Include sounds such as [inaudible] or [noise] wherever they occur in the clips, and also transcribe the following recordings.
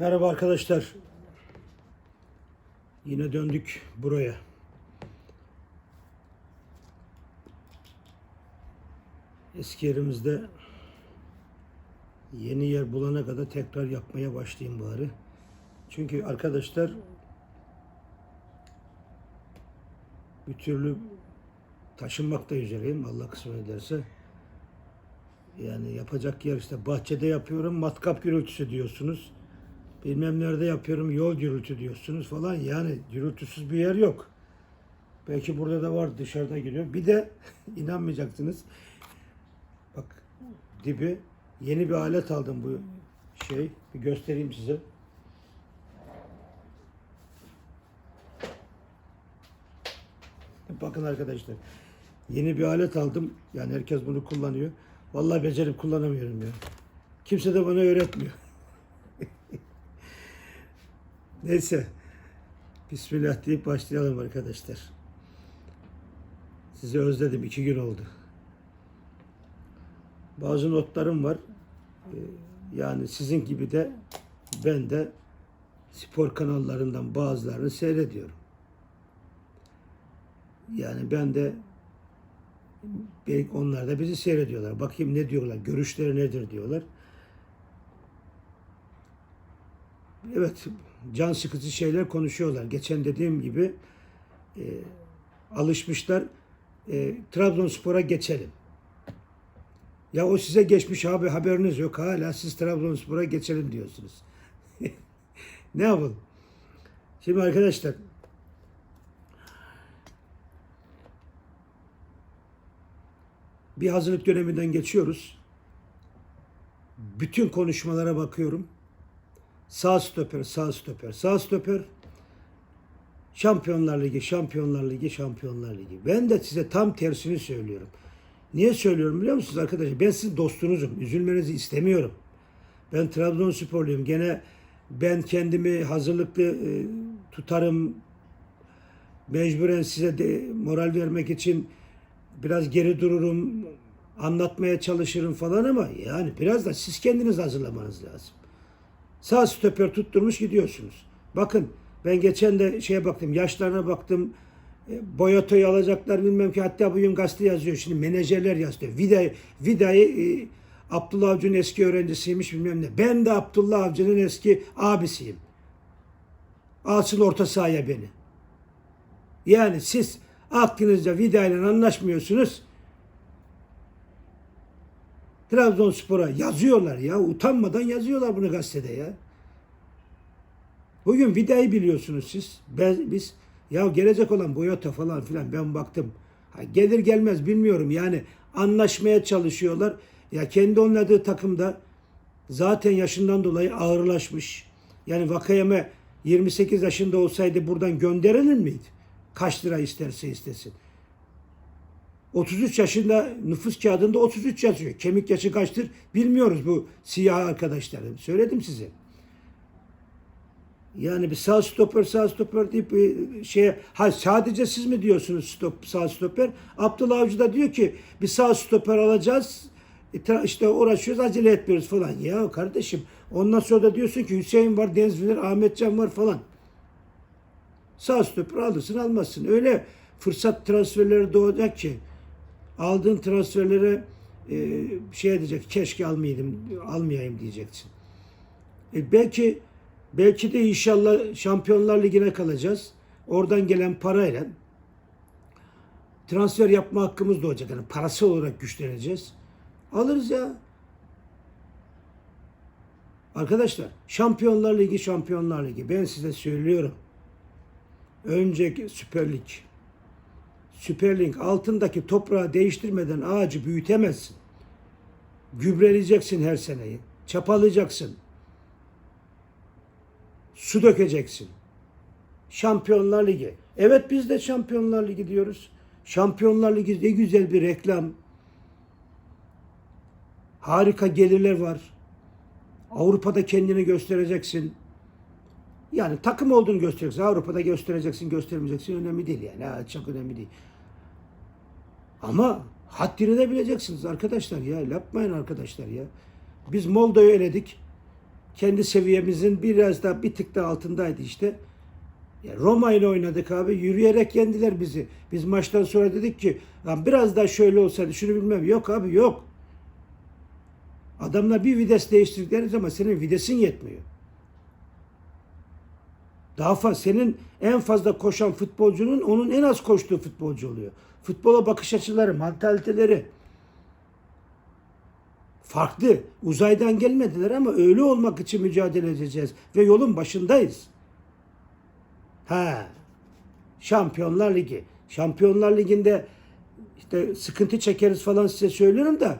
Merhaba arkadaşlar. Yine döndük buraya. Eski yerimizde yeni yer bulana kadar tekrar yapmaya başlayayım bari. Çünkü arkadaşlar bir türlü taşınmak da üzereyim Allah kısmet ederse. Yani yapacak yer işte bahçede yapıyorum matkap gürültüsü diyorsunuz. Bilmem nerede yapıyorum yol gürültü diyorsunuz falan. Yani gürültüsüz bir yer yok. Belki burada da var dışarıda giriyor. Bir de [laughs] inanmayacaksınız. Bak dibi yeni bir alet aldım bu şey. Bir göstereyim size. Bakın arkadaşlar. Yeni bir alet aldım. Yani herkes bunu kullanıyor. Vallahi becerip kullanamıyorum ya. Kimse de bana öğretmiyor. [laughs] Neyse. Bismillah deyip başlayalım arkadaşlar. Sizi özledim. iki gün oldu. Bazı notlarım var. Ee, Yani sizin gibi de ben de spor kanallarından bazılarını seyrediyorum. Yani ben de belki onlar da bizi seyrediyorlar. Bakayım ne diyorlar, görüşleri nedir diyorlar. Evet, can sıkıcı şeyler konuşuyorlar. Geçen dediğim gibi e, alışmışlar. E, Trabzonspor'a geçelim. Ya o size geçmiş abi haberiniz yok. Hala siz Trabzonspor'a geçelim diyorsunuz. [laughs] ne yapalım? Şimdi arkadaşlar bir hazırlık döneminden geçiyoruz. Bütün konuşmalara bakıyorum. Sağ stoper, sağ stoper, sağ stoper. Şampiyonlar Ligi, Şampiyonlar Ligi, Şampiyonlar Ligi. Ben de size tam tersini söylüyorum. Niye söylüyorum biliyor musunuz arkadaşlar? Ben sizin dostunuzum. Üzülmenizi istemiyorum. Ben Trabzonsporluyum. Gene ben kendimi hazırlıklı e, tutarım. Mecburen size de moral vermek için biraz geri dururum. Anlatmaya çalışırım falan ama yani biraz da siz kendiniz hazırlamanız lazım. Sağ stoper tutturmuş gidiyorsunuz. Bakın ben geçen de şeye baktım, yaşlarına baktım. E, Boyato'yu alacaklar bilmem ki. Hatta bugün gazete yazıyor şimdi menajerler yazıyor. Vida, Vida'yı e, Abdullah Avcı'nın eski öğrencisiymiş bilmem ne. Ben de Abdullah Avcı'nın eski abisiyim. Alsın orta sahaya beni. Yani siz aklınızca Vida ile anlaşmıyorsunuz. Trabzonspor'a yazıyorlar ya. Utanmadan yazıyorlar bunu gazetede ya. Bugün Vida'yı biliyorsunuz siz. Ben, biz ya gelecek olan Boyata falan filan ben baktım. Ha, gelir gelmez bilmiyorum yani anlaşmaya çalışıyorlar. Ya kendi oynadığı takımda zaten yaşından dolayı ağırlaşmış. Yani Vakayeme 28 yaşında olsaydı buradan gönderilir miydi? Kaç lira isterse istesin. 33 yaşında nüfus kağıdında 33 yazıyor. Kemik yaşı kaçtır bilmiyoruz bu siyah arkadaşlarım. Söyledim size. Yani bir sağ stoper sağ stoper deyip bir şey ha sadece siz mi diyorsunuz stop sağ stoper? Abdullah Avcı da diyor ki bir sağ stoper alacağız. E, işte uğraşıyoruz acele etmiyoruz falan. Ya kardeşim ondan sonra da diyorsun ki Hüseyin var, Deniz Bilir, Ahmetcan var falan. Sağ stoper alırsın almazsın. Öyle fırsat transferleri doğacak ki aldığın transferlere e, şey edecek keşke almayayım almayayım diyeceksin. E, belki belki de inşallah Şampiyonlar Ligi'ne kalacağız. Oradan gelen parayla transfer yapma hakkımız doğacak. Yani parası olarak güçleneceğiz. Alırız ya. Arkadaşlar Şampiyonlar Ligi Şampiyonlar Ligi ben size söylüyorum. Önceki Süper Lig. Süper Lig altındaki toprağı değiştirmeden ağacı büyütemezsin. Gübreleyeceksin her seneyi. Çapalayacaksın. Su dökeceksin. Şampiyonlar Ligi. Evet biz de Şampiyonlar Ligi diyoruz. Şampiyonlar Ligi ne güzel bir reklam. Harika gelirler var. Avrupa'da kendini göstereceksin. Yani takım olduğunu göstereceksin. Avrupa'da göstereceksin, göstermeyeceksin. Önemli değil yani. Ha, çok önemli değil. Ama haddini de bileceksiniz arkadaşlar ya. Yapmayın arkadaşlar ya. Biz Molda'yı eledik. kendi seviyemizin biraz daha bir tık daha altındaydı işte. Ya Roma ile oynadık abi. Yürüyerek yendiler bizi. Biz maçtan sonra dedik ki lan biraz daha şöyle olsaydı şunu bilmem. Yok abi yok. Adamlar bir vites değiştirdikleri zaman senin videsin yetmiyor. Daha fazla senin en fazla koşan futbolcunun onun en az koştuğu futbolcu oluyor. Futbola bakış açıları, mantaliteleri farklı. Uzaydan gelmediler ama öyle olmak için mücadele edeceğiz ve yolun başındayız. Ha. Şampiyonlar Ligi. Şampiyonlar Ligi'nde işte sıkıntı çekeriz falan size söylüyorum da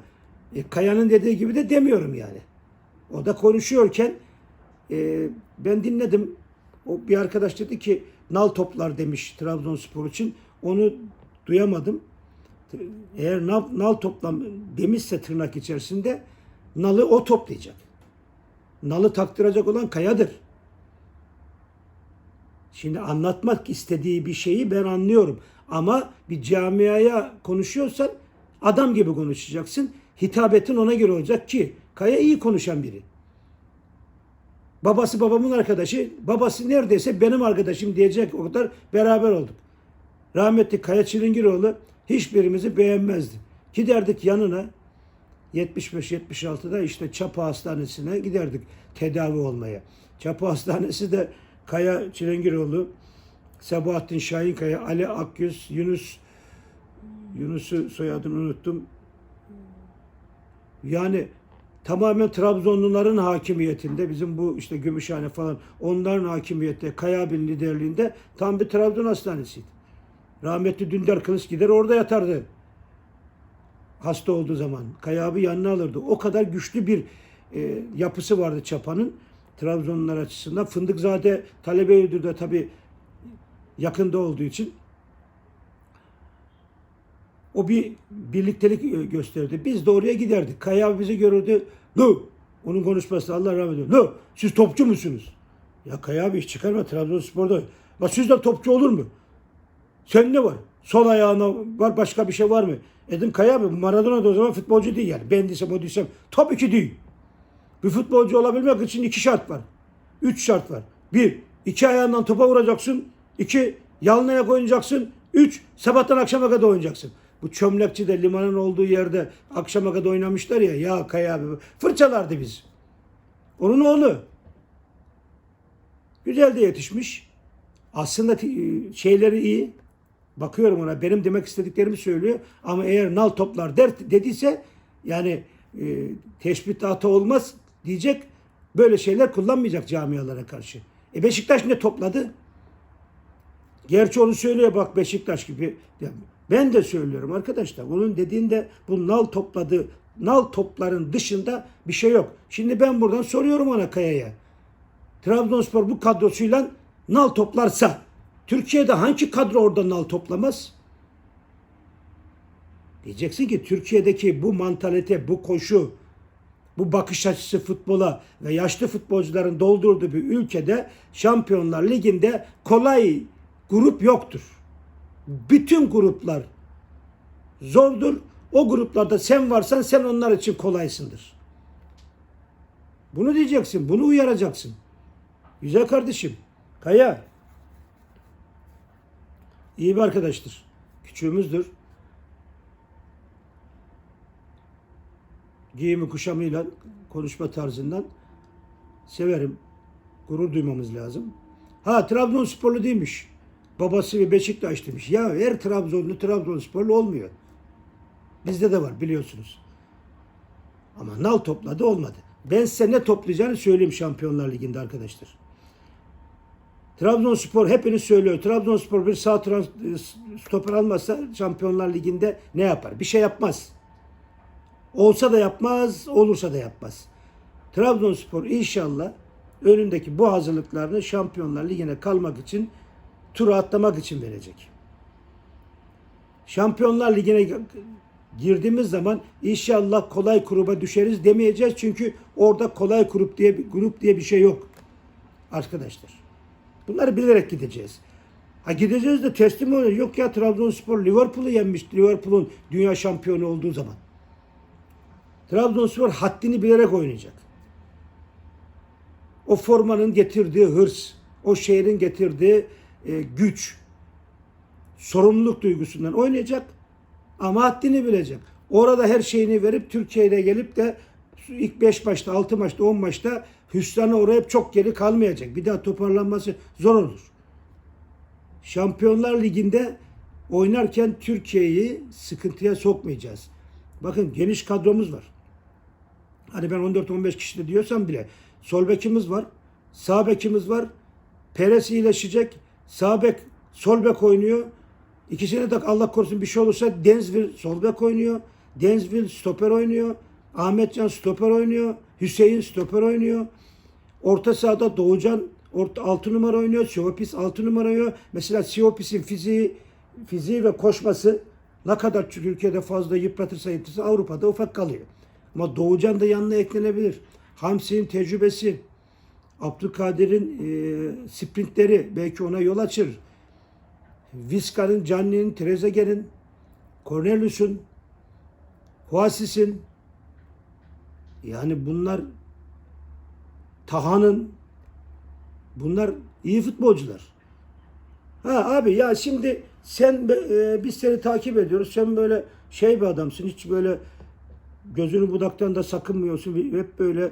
e, Kaya'nın dediği gibi de demiyorum yani. O da konuşuyorken e, ben dinledim. O bir arkadaş dedi ki nal toplar demiş Trabzonspor için. Onu duyamadım. Eğer nal, nal toplam demişse tırnak içerisinde nalı o toplayacak. Nalı taktıracak olan Kaya'dır. Şimdi anlatmak istediği bir şeyi ben anlıyorum. Ama bir camiaya konuşuyorsan adam gibi konuşacaksın. Hitabetin ona göre olacak ki Kaya iyi konuşan biri. Babası babamın arkadaşı, babası neredeyse benim arkadaşım diyecek o kadar beraber olduk. Rahmetli Kaya Çilingiroğlu hiçbirimizi beğenmezdi. Giderdik yanına 75-76'da işte Çapa Hastanesi'ne giderdik tedavi olmaya. Çapa Hastanesi de Kaya Çilengiroğlu, Sabahattin Şahinkaya, Ali Akyüz, Yunus Yunus'u soyadını unuttum. Yani tamamen Trabzonluların hakimiyetinde bizim bu işte Gümüşhane falan onların hakimiyette Kaya abinin liderliğinde tam bir Trabzon hastanesiydi. Rahmetli Dündar Kılıç gider orada yatardı. Hasta olduğu zaman. Kaya abi yanına alırdı. O kadar güçlü bir e, yapısı vardı Çapa'nın. Trabzonlular açısından. Fındıkzade talebe ödülü de tabii yakında olduğu için o bir birliktelik gösterdi. Biz de oraya giderdik. Kaya bizi görürdü. Lu! Onun konuşması Allah rahmet eylesin. Lu! Siz topçu musunuz? Ya Kaya abi iş çıkarma Trabzonspor'da. La sizden topçu olur mu? Sen ne var? Sol ayağına var başka bir şey var mı? Edim Kaya abi Maradona da o zaman futbolcu değil yani. Ben desem o desem. Tabii ki değil. Bir futbolcu olabilmek için iki şart var. Üç şart var. Bir, iki ayağından topa vuracaksın. İki, yalın ayak oynayacaksın. Üç, sabahtan akşama kadar oynayacaksın. Bu çömlekçide limanın olduğu yerde akşama kadar oynamışlar ya. Ya Kaya abi fırçalardı biz. Onun oğlu. Güzel de yetişmiş. Aslında şeyleri iyi. Bakıyorum ona benim demek istediklerimi söylüyor. Ama eğer nal toplar der dediyse yani e, teşbihatı olmaz diyecek. Böyle şeyler kullanmayacak camialara karşı. E Beşiktaş ne topladı? Gerçi onu söylüyor bak Beşiktaş gibi. Ya Ben de söylüyorum arkadaşlar. Onun dediğinde bu nal topladı, nal topların dışında bir şey yok. Şimdi ben buradan soruyorum ona Kaya'ya. Trabzonspor bu kadrosuyla nal toplarsa Türkiye'de hangi kadro orada nal toplamaz? Diyeceksin ki Türkiye'deki bu mantalite, bu koşu, bu bakış açısı futbola ve yaşlı futbolcuların doldurduğu bir ülkede Şampiyonlar Ligi'nde kolay grup yoktur. Bütün gruplar zordur. O gruplarda sen varsan sen onlar için kolaysındır. Bunu diyeceksin, bunu uyaracaksın. Güzel kardeşim. Kaya. İyi bir arkadaştır. Küçüğümüzdür. Giyimi kuşamıyla, konuşma tarzından severim. Gurur duymamız lazım. Ha Trabzonsporlu değilmiş. Babası bir Beşiktaş demiş. Ya her Trabzonlu Trabzonsporlu olmuyor. Bizde de var biliyorsunuz. Ama nal topladı olmadı. Ben size ne toplayacağını söyleyeyim Şampiyonlar Ligi'nde arkadaşlar. Trabzonspor hepiniz söylüyor. Trabzonspor bir sağ trans, stoper almazsa Şampiyonlar Ligi'nde ne yapar? Bir şey yapmaz. Olsa da yapmaz, olursa da yapmaz. Trabzonspor inşallah önündeki bu hazırlıklarını Şampiyonlar Ligi'ne kalmak için turu atlamak için verecek. Şampiyonlar Ligi'ne girdiğimiz zaman inşallah kolay gruba düşeriz demeyeceğiz çünkü orada kolay grup diye bir grup diye bir şey yok. Arkadaşlar. Bunları bilerek gideceğiz. Ha gideceğiz de teslim oluyor. Yok ya Trabzonspor Liverpool'u yenmiş. Liverpool'un dünya şampiyonu olduğu zaman. Trabzonspor haddini bilerek oynayacak. o formanın getirdiği hırs, o şehrin getirdiği e, güç, sorumluluk duygusundan oynayacak ama haddini bilecek. Orada her şeyini verip Türkiye'ye gelip de ilk 5 maçta, 6 maçta, 10 maçta hüsrana uğrayıp çok geri kalmayacak. Bir daha toparlanması zor olur. Şampiyonlar Ligi'nde oynarken Türkiye'yi sıkıntıya sokmayacağız. Bakın geniş kadromuz var. Hani ben 14-15 kişi diyorsam bile sol bekimiz var, sağ bekimiz var. Perez iyileşecek. Sağ bek, sol bek oynuyor. İkisine de Allah korusun bir şey olursa Denzville sol bek oynuyor. Denzville stoper oynuyor. Ahmetcan stoper oynuyor. Hüseyin stoper oynuyor. Orta sahada Doğucan orta 6 numara oynuyor. Siopis 6 numara oynuyor. Mesela Siopis'in fiziği fiziği ve koşması ne kadar Türkiye'de fazla yıpratırsa yıpratırsa Avrupa'da ufak kalıyor. Ama Doğucan da yanına eklenebilir. Hamsi'nin tecrübesi, Abdülkadir'in e, sprintleri belki ona yol açır. Vizca'nın, Canni'nin, Trezeguet'in, Cornelius'un, Huasis'in yani bunlar Taha'nın bunlar iyi futbolcular. Ha abi ya şimdi sen e, biz seni takip ediyoruz. Sen böyle şey bir adamsın. Hiç böyle gözünü budaktan da sakınmıyorsun. Hep böyle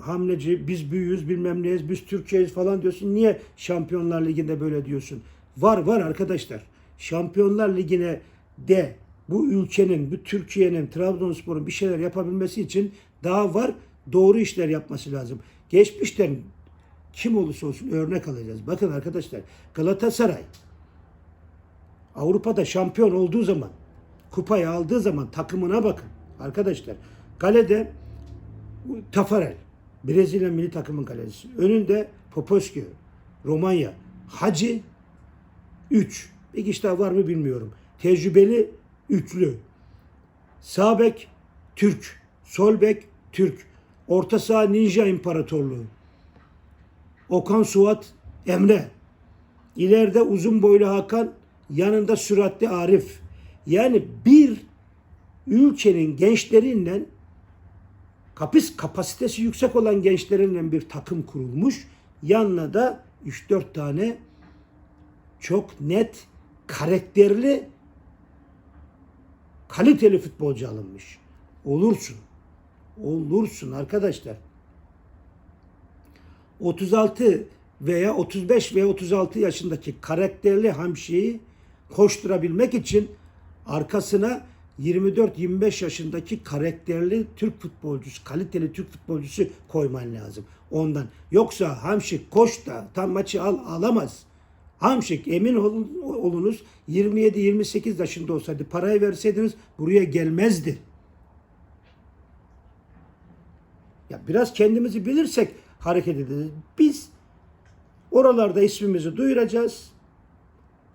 hamleci, biz büyüyüz bilmem neyiz, biz Türkiye'yiz falan diyorsun. Niye Şampiyonlar Ligi'nde böyle diyorsun? Var var arkadaşlar. Şampiyonlar Ligi'ne de bu ülkenin, bu Türkiye'nin, Trabzonspor'un bir şeyler yapabilmesi için daha var. Doğru işler yapması lazım. Geçmişten kim olursa olsun örnek alacağız. Bakın arkadaşlar Galatasaray Avrupa'da şampiyon olduğu zaman kupayı aldığı zaman takımına bakın. Arkadaşlar kalede Tafarel Brezilya milli takımın kalecisi. Önünde Poposki Romanya Hacı 3. Bir kişi daha var mı bilmiyorum. Tecrübeli üçlü. Sağ bek Türk. Sol bek Türk. Orta saha Ninja İmparatorluğu. Okan Suat Emre. İleride uzun boylu Hakan, yanında süratli Arif. Yani bir ülkenin gençleriyle kapis kapasitesi yüksek olan gençlerinle bir takım kurulmuş. Yanına da 3-4 tane çok net, karakterli, kaliteli futbolcu alınmış. Olursun. Olursun arkadaşlar. 36 veya 35 veya 36 yaşındaki karakterli hamşiyi koşturabilmek için arkasına 24-25 yaşındaki karakterli Türk futbolcusu, kaliteli Türk futbolcusu koyman lazım. Ondan. Yoksa Hamşik koş da tam maçı al alamaz. Hamşik emin olun, olunuz 27-28 yaşında olsaydı parayı verseydiniz buraya gelmezdi. Ya biraz kendimizi bilirsek hareket edeceğiz. Biz oralarda ismimizi duyuracağız.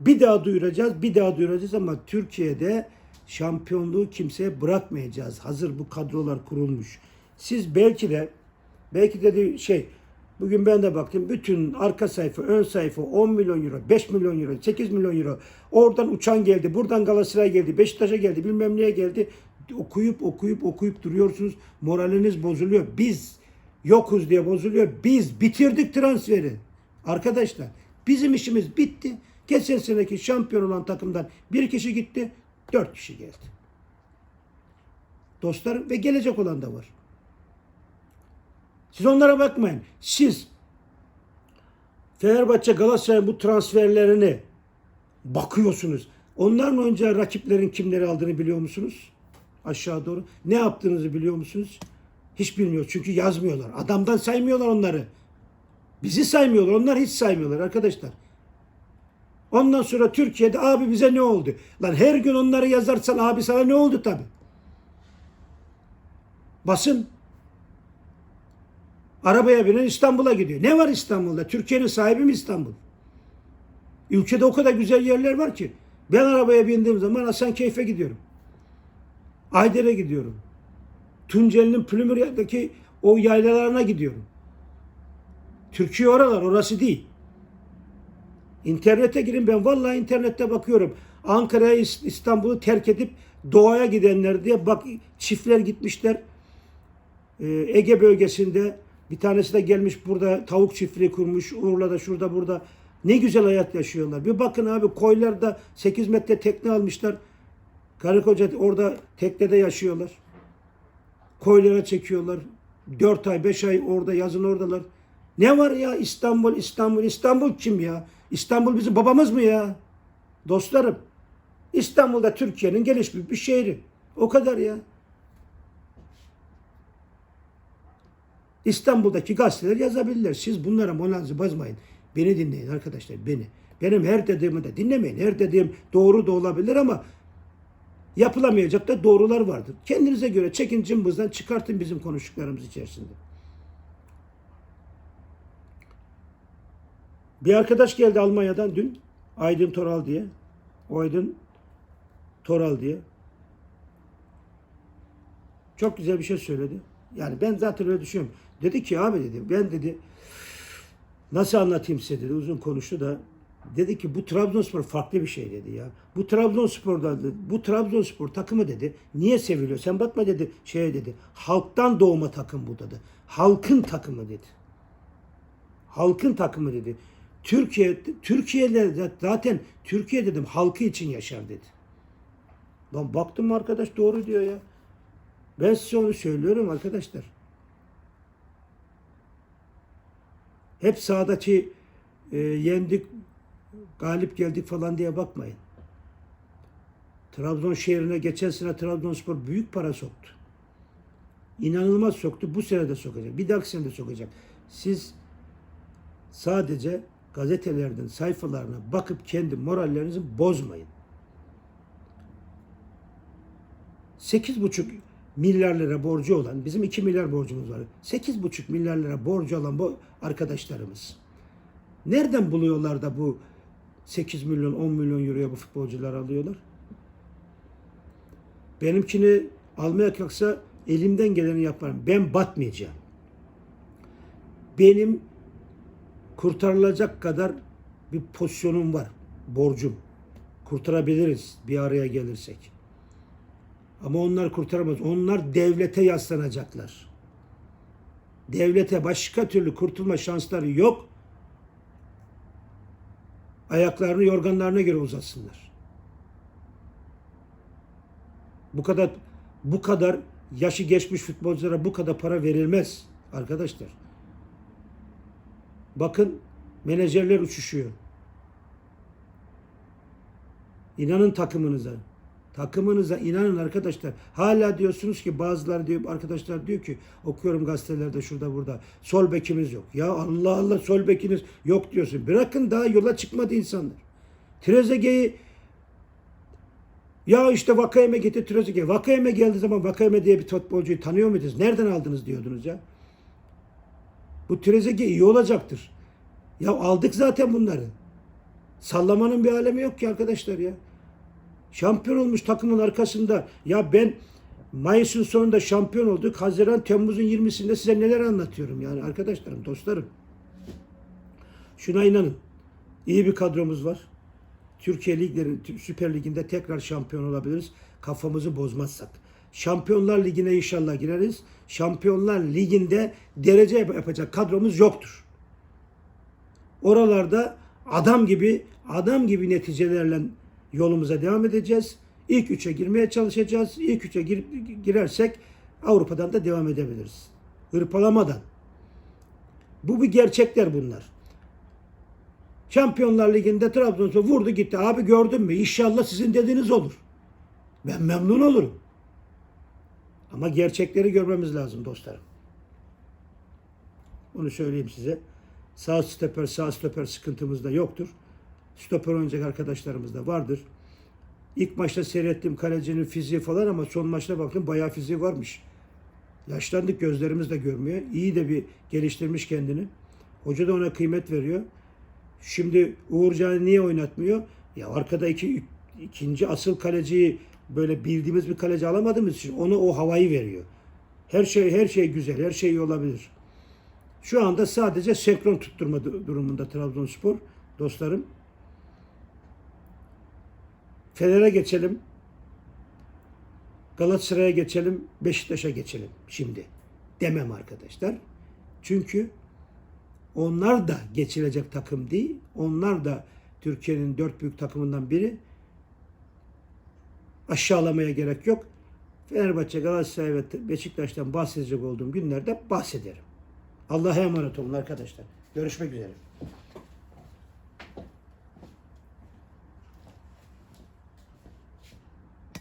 Bir daha duyuracağız, bir daha duyuracağız ama Türkiye'de şampiyonluğu kimseye bırakmayacağız. Hazır bu kadrolar kurulmuş. Siz belki de belki de şey bugün ben de baktım bütün arka sayfa, ön sayfa 10 milyon euro, 5 milyon euro, 8 milyon euro. Oradan uçan geldi, buradan Galatasaray geldi, Beşiktaş'a geldi, bilmem neye geldi. Okuyup okuyup okuyup duruyorsunuz. Moraliniz bozuluyor. Biz yokuz diye bozuluyor. Biz bitirdik transferi. Arkadaşlar bizim işimiz bitti. Geçen seneki şampiyon olan takımdan bir kişi gitti. Dört kişi geldi. Dostlarım ve gelecek olan da var. Siz onlara bakmayın. Siz Fenerbahçe Galatasaray bu transferlerini bakıyorsunuz. Onların önce rakiplerin kimleri aldığını biliyor musunuz? Aşağı doğru. Ne yaptığınızı biliyor musunuz? Hiç bilmiyor. Çünkü yazmıyorlar. Adamdan saymıyorlar onları. Bizi saymıyorlar. Onlar hiç saymıyorlar arkadaşlar. Ondan sonra Türkiye'de abi bize ne oldu? Lan her gün onları yazarsan abi sana ne oldu tabi? Basın. Arabaya binen İstanbul'a gidiyor. Ne var İstanbul'da? Türkiye'nin sahibi mi İstanbul? Ülkede o kadar güzel yerler var ki. Ben arabaya bindiğim zaman Hasankeyf'e gidiyorum. Ayder'e gidiyorum. Tunceli'nin Plümür'deki o yaylalarına gidiyorum. Türkiye oralar, orası değil. İnternete girin ben vallahi internette bakıyorum. Ankara'ya İstanbul'u terk edip doğaya gidenler diye bak çiftler gitmişler. Ee, Ege bölgesinde Bir tanesi de gelmiş burada tavuk çiftliği kurmuş. Urla'da şurada burada. Ne güzel hayat yaşıyorlar. Bir bakın abi koylarda 8 metre tekne almışlar. Karı koca orada teknede yaşıyorlar. Koylara çekiyorlar. 4 ay 5 ay orada yazın oradalar. Ne var ya İstanbul İstanbul İstanbul kim ya? İstanbul bizim babamız mı ya? Dostlarım. İstanbul'da Türkiye'nin gelişmiş bir şehri. O kadar ya. İstanbul'daki gazeteler yazabilirler. Siz bunlara molanızı bazmayın. Beni dinleyin arkadaşlar beni. Benim her dediğimi de dinlemeyin. Her dediğim doğru da olabilir ama yapılamayacak da doğrular vardır. Kendinize göre çekin cımbızdan çıkartın bizim konuştuklarımız içerisinde. Bir arkadaş geldi Almanya'dan dün. Aydın Toral diye. Aydın Toral diye. Çok güzel bir şey söyledi. Yani ben zaten öyle düşünüyorum. Dedi ki abi dedi ben dedi nasıl anlatayım size dedi uzun konuştu da dedi ki bu Trabzonspor farklı bir şey dedi ya. Bu Trabzonspor'da bu Trabzonspor takımı dedi niye seviliyor? Sen bakma dedi şeye dedi. Halktan doğma takım bu dedi. Halkın takımı dedi. Halkın takımı dedi. Türkiye Türkiye'de zaten Türkiye dedim halkı için yaşar dedi. Lan baktım arkadaş doğru diyor ya. Ben size onu söylüyorum arkadaşlar. Hep sahadaki e, yendik, galip geldik falan diye bakmayın. Trabzon şehrine geçen sene Trabzonspor büyük para soktu. İnanılmaz soktu. Bu sene de sokacak. Bir dahaki sene de sokacak. Siz sadece gazetelerden sayfalarına bakıp kendi morallerinizi bozmayın. 8,5 milyar lira borcu olan, bizim 2 milyar borcumuz var. 8,5 milyar lira borcu olan bu arkadaşlarımız. Nereden buluyorlar da bu 8 milyon, 10 milyon euroya bu futbolcular alıyorlar? Benimkini almaya kalksa elimden geleni yaparım. Ben batmayacağım. Benim kurtarılacak kadar bir pozisyonum var. Borcum. Kurtarabiliriz bir araya gelirsek. Ama onlar kurtaramaz. Onlar devlete yaslanacaklar. Devlete başka türlü kurtulma şansları yok. Ayaklarını yorganlarına göre uzatsınlar. Bu kadar bu kadar yaşı geçmiş futbolculara bu kadar para verilmez arkadaşlar. Bakın menajerler uçuşuyor. İnanın takımınıza. Takımınıza inanın arkadaşlar. Hala diyorsunuz ki bazıları diyor arkadaşlar diyor ki okuyorum gazetelerde şurada burada. Sol bekimiz yok. Ya Allah Allah sol bekiniz yok diyorsun. Bırakın daha yola çıkmadı insanlar. Trezeguet'i ya işte Vakayeme gitti Trezeguet. Vakayeme geldiği zaman Vakayeme diye bir futbolcuyu tanıyor muydunuz? Nereden aldınız diyordunuz ya. Bu Trezeguet iyi olacaktır. Ya aldık zaten bunları. Sallamanın bir alemi yok ki arkadaşlar ya. Şampiyon olmuş takımın arkasında. Ya ben Mayıs'ın sonunda şampiyon olduk. Haziran, Temmuz'un 20'sinde size neler anlatıyorum yani arkadaşlarım, dostlarım. Şuna inanın. İyi bir kadromuz var. Türkiye Liglerin Süper Ligi'nde tekrar şampiyon olabiliriz. Kafamızı bozmazsak. Şampiyonlar Ligi'ne inşallah gireriz. Şampiyonlar Ligi'nde derece yapacak kadromuz yoktur. Oralarda adam gibi adam gibi neticelerle yolumuza devam edeceğiz. İlk üçe girmeye çalışacağız. İlk üçe girip girersek Avrupa'dan da devam edebiliriz. Hırpalamadan. Bu bir gerçekler bunlar. Şampiyonlar Ligi'nde Trabzonspor vurdu gitti. Abi gördün mü? İnşallah sizin dediğiniz olur. Ben memnun olurum. Ama gerçekleri görmemiz lazım dostlarım. Onu söyleyeyim size. Sağ stoper, sağ stoper sıkıntımız da yoktur. Stoper oynayacak arkadaşlarımız da vardır. İlk maçta seyrettiğim kalecinin fiziği falan ama son maçta baktım bayağı fiziği varmış. Yaşlandık gözlerimiz de görmüyor. İyi de bir geliştirmiş kendini. Hoca da ona kıymet veriyor. Şimdi Uğurcan'ı niye oynatmıyor? Ya arkada iki, ikinci asıl kaleciyi böyle bildiğimiz bir kaleci alamadığımız için ona o havayı veriyor. Her şey her şey güzel, her şey iyi olabilir. Şu anda sadece senkron tutturma durumunda Trabzonspor dostlarım. Fener'e geçelim. Galatasaray'a geçelim. Beşiktaş'a geçelim şimdi. Demem arkadaşlar. Çünkü onlar da geçilecek takım değil. Onlar da Türkiye'nin dört büyük takımından biri. Aşağılamaya gerek yok. Fenerbahçe, Galatasaray ve Beşiktaş'tan bahsedecek olduğum günlerde bahsederim. Allah'a emanet olun arkadaşlar. Görüşmek üzere.